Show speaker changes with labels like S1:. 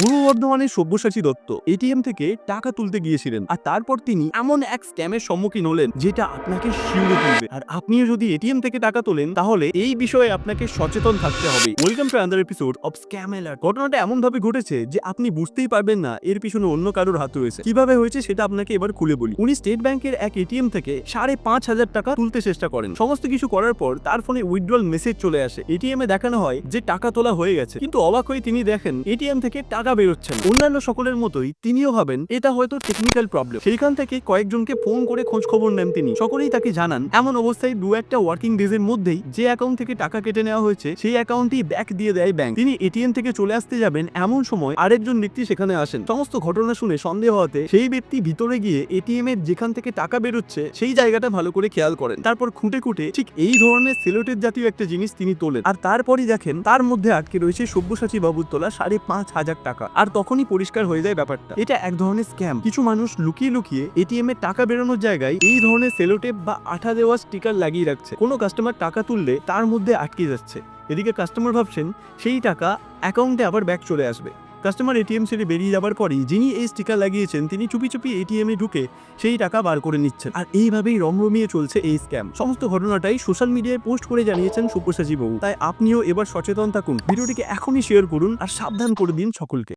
S1: পূর্ব বর্ধমানের সব্যসাচী দত্ত এটিএম থেকে টাকা তুলতে গিয়েছিলেন আর তারপর তিনি এমন এক স্ক্যামের সম্মুখীন হলেন যেটা আপনাকে শিউরে তুলবে। আর আপনিও যদি এটিএম থেকে টাকা তোলেন, তাহলে এই বিষয়ে আপনাকে সচেতন থাকতে হবে। Welcome to another episode of scam alert ঘটনাটা এমন ভাবে ঘটেছে যে আপনি বুঝতেই পারবেন না এর পিছনে অন্য কারোর হাত রয়েছে। কীভাবে হয়েছে সেটা আপনাকে এবার খুলে বলি। উনি স্টেট ব্যাংকের এক এটিএম থেকে সাড়ে পাঁচ হাজার টাকা তুলতে চেষ্টা করেন। সমস্ত কিছু করার পর তার ফোনে উইথড্রল মেসেজ চলে আসে। এটিএম এ দেখানো হয় যে টাকা তোলা হয়ে গেছে। কিন্তু অবাক হয়ে তিনি দেখেন এটিএম থেকে টাকা বেরোচ্ছে না। অন্যান্য সকলের মতোই তিনিও ভাবেন, এটা হয়তো টেকনিক্যাল প্রবলেম সেইখান থেকে কয়েকজনকে ফোন করে খোঁজ খবর নেন তিনি। সকলেই তাকে জানান, এমন অবস্থায় দু একটা ওয়ার্কিং ডেজ এর মধ্যেই যে অ্যাকাউন্ট থেকে টাকা কেটে নেওয়া হয়েছে, সেই অ্যাকাউন্টই ব্যাক দিয়ে দেয় ব্যাংক তিনি এটিএম থেকে চলে আসতে যাবেন এমন সময় আরেকজন ব্যক্তি সেখানে আসেন। সমস্ত ঘটনা শুনে সন্দেহ হতে সেই ব্যক্তি ভিতরে গিয়ে এটিএম এর যেখান থেকে টাকা বেরোচ্ছে, সেই জায়গাটা ভালো করে খেয়াল করেন। তারপর খুঁটে খুঁটে ঠিক এই ধরনের সেলোটের জাতীয় একটা জিনিস তিনি তোলেন। আর তারপরই দেখেন, তার মধ্যে আটকে রয়েছে সব্যসাচী বাবুর তোলা সাড়ে পাঁচ হাজার টাকা। আর তখনই পরিষ্কার হয়ে যায় ব্যাপারটা। এটা এক ধরনের স্ক্যাম। কিছু মানুষ লুকিয়ে লুকিয়ে এটিএম এর টাকা বেরোনোর জায়গায় এই ধরনের সেলোটেপ বা আঠা দেওয়া স্টিকার লাগিয়ে রাখছে। কোনো কাস্টমার টাকা তুললে তার মধ্যে আটকে যাচ্ছে। এদিকে কাস্টমার ভাবছেন, সেই টাকা অ্যাকাউন্টে আবার ব্যাক চলে আসবে। কাস্টমার এটিএম ছেড়ে বেরিয়ে যাবার পরে যিনি এই স্টিকার লাগিয়েছেন, তিনি চুপি চুপি এটিএম এ ঢুকে সেই টাকা বার করে নিচ্ছেন। আর এইভাবেই রমরমিয়ে চলছে এই স্ক্যাম। সমস্ত ঘটনাটাই সোশ্যাল মিডিয়ায় পোস্ট করে জানিয়েছেন সুপ্রসাজী বাবু তাই আপনিও এবার সচেতন থাকুন। ভিডিওটিকে এখনই শেয়ার করুন আর সাবধান করে দিন সকলকে।